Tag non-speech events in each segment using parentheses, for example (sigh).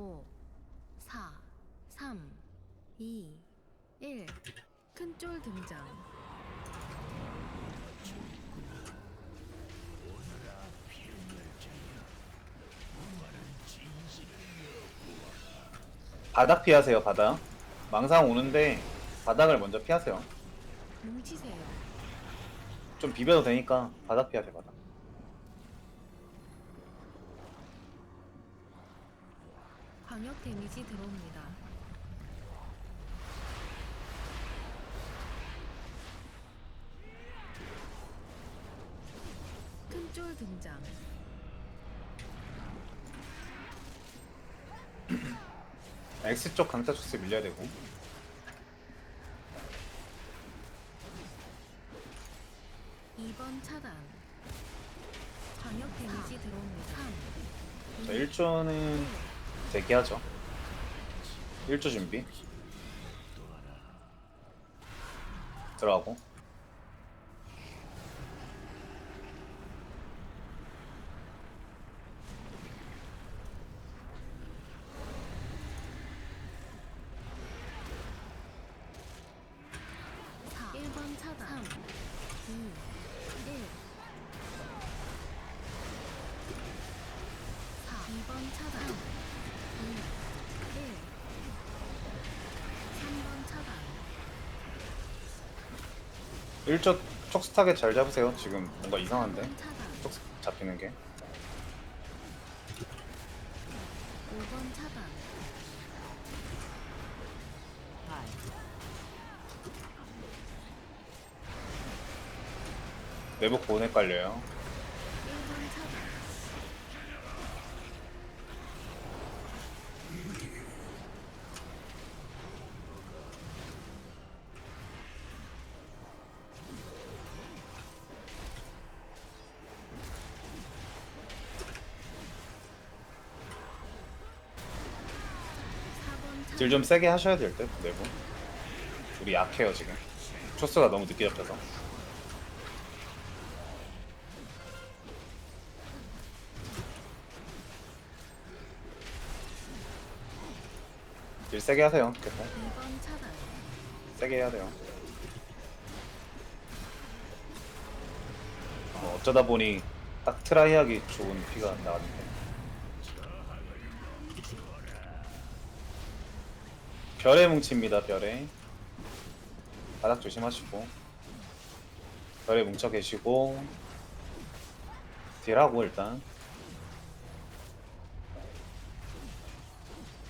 5, 4, 3, 2, 1. 큰 쫄 등장. 바닥 피하세요 바닥 망상 오는데 바닥을 먼저 피하세요 뭉치세요. 좀 비벼도 되니까 바닥 피하세요 바닥 광역 데미지 들어옵니다. 큰 쫄 등장. (clears throat) X쪽 강타 초스 밀려야 되고 2번 차단. 광역 데미지 들어옵니다. 3, 자 1조는 대기하죠. 1조 준비. 들어가고 1조 촉스 타겟 잘 잡으세요. 지금 뭔가 이상한데? 3번 차단 촉스 잡히는 게. 5번 차단 내부 고온에 깔려요 딜 좀 세게 하셔야 될 듯 내부. 우리 약해요 지금. 초스가 너무 늦게 잡혀서. 딜 세게 하세요 계속. 2번 차단 세게 해야 돼요. 어, 어쩌다 보니 딱 트라이하기 좋은 피가 나왔는데 별에 뭉칩니다 별에 바닥 조심하시고. 별에 뭉쳐 계시고. 딜하고 일단.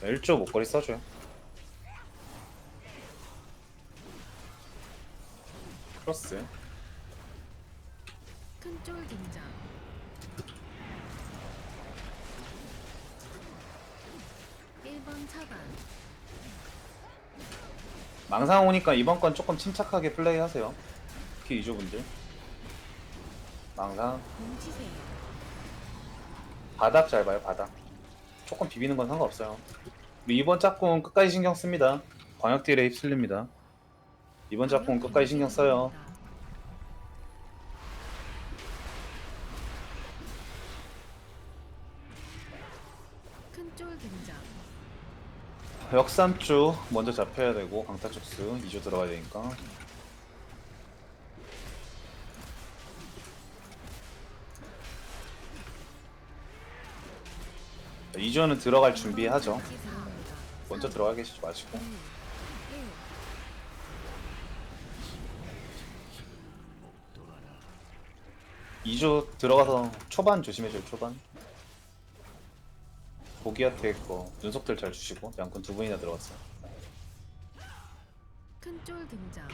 자, 1조 목걸이 써줘요. 크로스. 큰쫄 등장. 일번 차단 망상 오니까 이번 건 조금 침착하게 플레이하세요. 특히 이조분들. 망상 바닥 잘 봐요 바닥. 조금 비비는 건 상관없어요. 이번 짝꿍 끝까지 신경 씁니다. 광역 딜에 휩쓸립니다. 이번 짝꿍 끝까지 신경 써요. 큰쫄 등장 역삼 쪽 먼저 잡혀야 되고 강타 촉수 2조 들어가야 되니까. 자, 2조는 들어갈 준비하죠. 먼저 삼, 들어가 계시지 마시고. 일. 2조 들어가서 초반 조심해줘요 초반 보기한테 거 눈속들 잘 주시고 양꾼 두 분이나 들어갔어요. 큰 쫄 등장.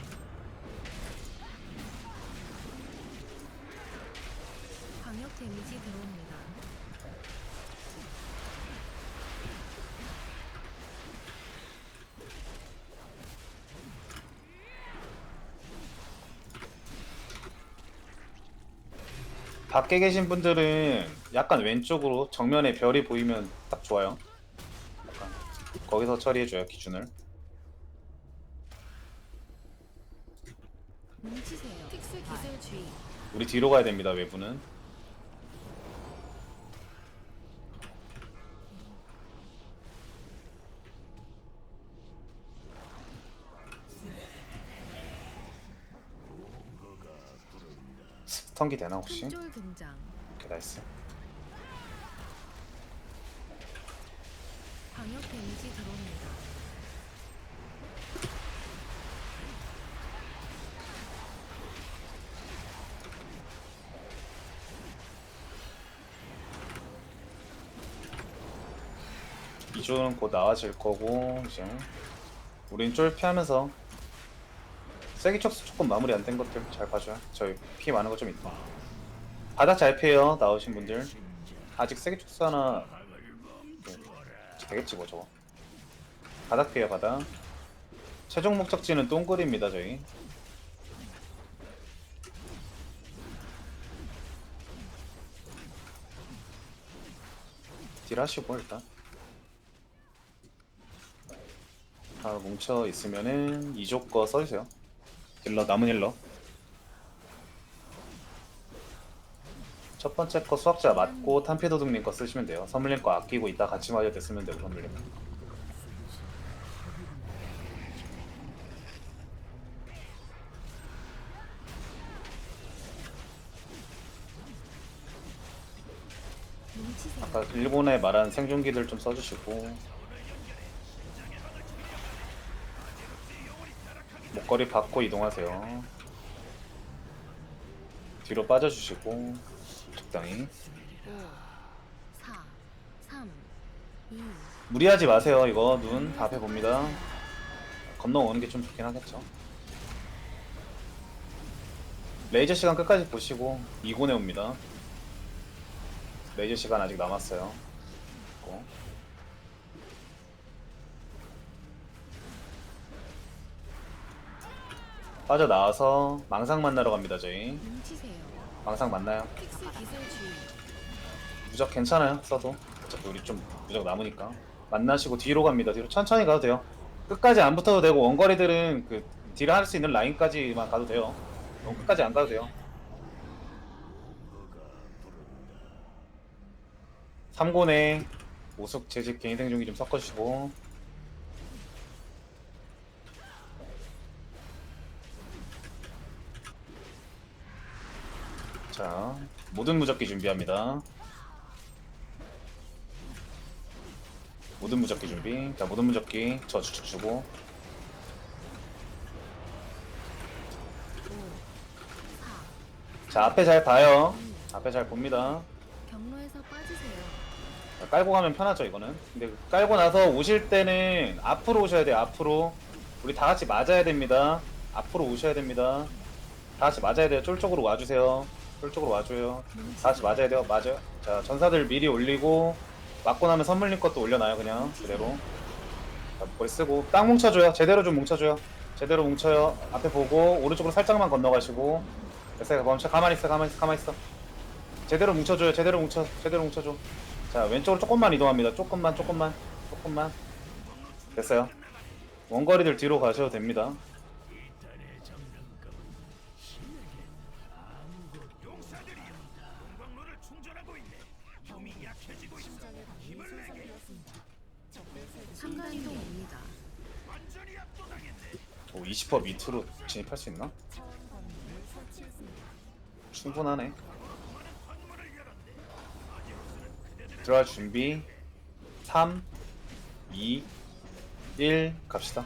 광역 데미지 들어옵니다. 밖에 계신 분들은 약간 왼쪽으로 정면에 별이 보이면 딱 좋아요. 약간 거기서 처리해줘요 기준을. 우리 뒤로 가야 됩니다 외부는. 턴기 되나 혹시? 오케이 나이스. 광역 데미지 들어옵니다. 이주는 곧 나와질 거고 이제 우린 쫄 피하면서 세기 촉수 조금 마무리 안 된 것들 잘 봐줘요. 저희 피 많은 거 좀 있다 바닥 잘 피해요 나오신 분들. 아직 세기 촉수 하나 네, 되겠지 뭐 저거 바닥 피해요 바닥 최종 목적지는 동굴입니다 저희 딜 하시고 일단 다 뭉쳐 있으면은 거 써주세요. 힐러 남은 힐러. 첫 번째 거 수학자 맞고 탄피도둑님 거 쓰시면 돼요. 선물님 거 아끼고 이따 같이 맞을 때 쓰면 되고 선물님. 아까 일본에 말한 생존기들 좀 써주시고 목걸이 받고 이동하세요. 뒤로 빠져주시고 적당히 5, 4, 3, 2, 무리하지 마세요. 이거 눈 앞에 봅니다. 건너 오는 게 좀 좋긴 하겠죠. 레이저 시간 끝까지 보시고 2군에 옵니다. 레이저 시간 아직 남았어요. 고. 빠져 나와서 망상 만나러 갑니다. 저희 뭉치세요. 망상 기술주의. 무적 괜찮아요 써도. 어차피 우리 좀 무적 남으니까. 만나시고 뒤로 갑니다. 뒤로 천천히 가도 돼요. 끝까지 안 붙어도 되고 원거리들은 그 딜을 할 수 있는 라인까지만 가도 돼요. 너무 끝까지 안 가도 돼요. 3권에 오숙 재직 개인 생존기 좀 섞어주시고 자 모든 무적기 준비합니다 모든 무적기 준비. 자, 모든 무적기 저 주축 주고. 5, 4, 자, 앞에 잘 봐요. 앞에 잘 봅니다. 경로에서 빠지세요. 자, 깔고 가면 편하죠, 이거는. 근데 깔고 나서 오실 때는 앞으로 오셔야 돼요, 앞으로. 우리 다 같이 맞아야 됩니다. 앞으로 오셔야 됩니다. 다 같이 맞아야 돼요. 쫄 쪽으로 와주세요. 쫄 쪽으로 와줘요. 다 같이 맞아야 돼요. 맞아요. 자, 전사들 미리 올리고, 맞고 나면 선물님 것도 올려놔요, 그냥. 그대로. 자, 목걸이 쓰고. 딱 뭉쳐줘요. 제대로 좀 뭉쳐줘요. 제대로 뭉쳐요. 앞에 보고, 오른쪽으로 살짝만 건너가시고. 됐어요. 멈춰. 가만히 있어, 가만히 있어, 가만히 있어. 제대로 뭉쳐줘요. 제대로 뭉쳐. 제대로 뭉쳐줘. 자, 왼쪽으로 조금만 이동합니다. 조금만, 조금만, 조금만. 됐어요. 원거리들 뒤로 가셔도 됩니다. 삼간이동 옵니다. 오, 20% 밑으로 진입할 수 있나? 충분하네. 들어갈 준비. 3, 2, 1 갑시다.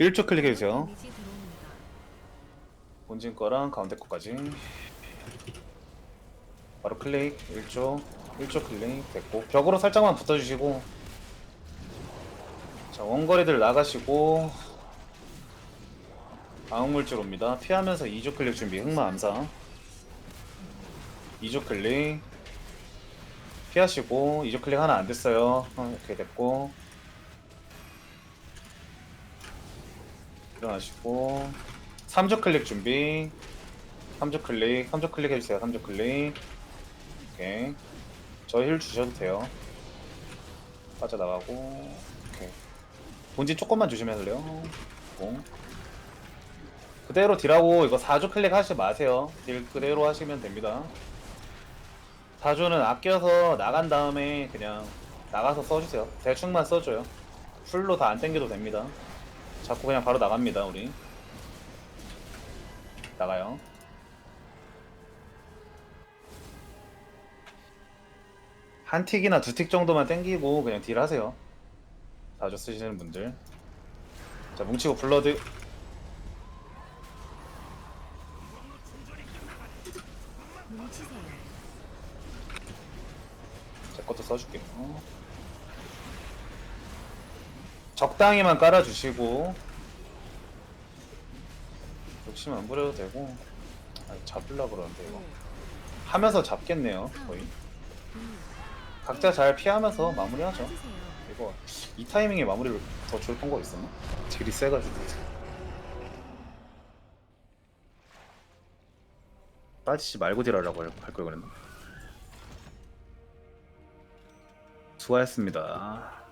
1초 클릭해주세요. 들어옵니다. 본진 거랑 가운데 거까지. 바로 클릭 1초 1초 클릭 됐고. 벽으로 살짝만 붙어주시고. 자 원거리들 나가시고. 방어물질 옵니다. 피하면서 2조 클릭 준비. 흑마 암사. 2조 클릭. 피하시고. 2조 클릭 하나 안 됐어요. 어, 오케이 됐고. 일어나시고. 3조 클릭 준비 3조 클릭 3조 클릭 해주세요. 3조 클릭. 오케이. 저 힐 주셔도 돼요. 빠져나가고. 오케이. 본진 조금만 조심하실래요? 공. 그대로 딜하고 이거 4조 클릭 하지 마세요. 딜 그대로 하시면 됩니다. 4조는 아껴서 나간 다음에 그냥 나가서 써주세요. 대충만 써줘요. 풀로 다 안 땡겨도 됩니다. 자꾸 그냥 바로 나갑니다 우리. 나가요. 한 틱이나 두 틱 정도만 땡기고 그냥 딜 하세요. 다조 쓰시는 분들. 자 뭉치고 블러드. 제 것도 써줄게요. 적당히만 깔아주시고 욕심 안 부려도 되고 아, 잡으려 그러는데 이거 하면서 잡겠네요 거의 2, 각자 잘 피하면서 마무리하죠. 이거 이 타이밍에 마무리를 더 좋을 거 있었나? 딜이 세가지고 빠지지 말고 딜하라고 할 걸 그랬나? 수고하셨습니다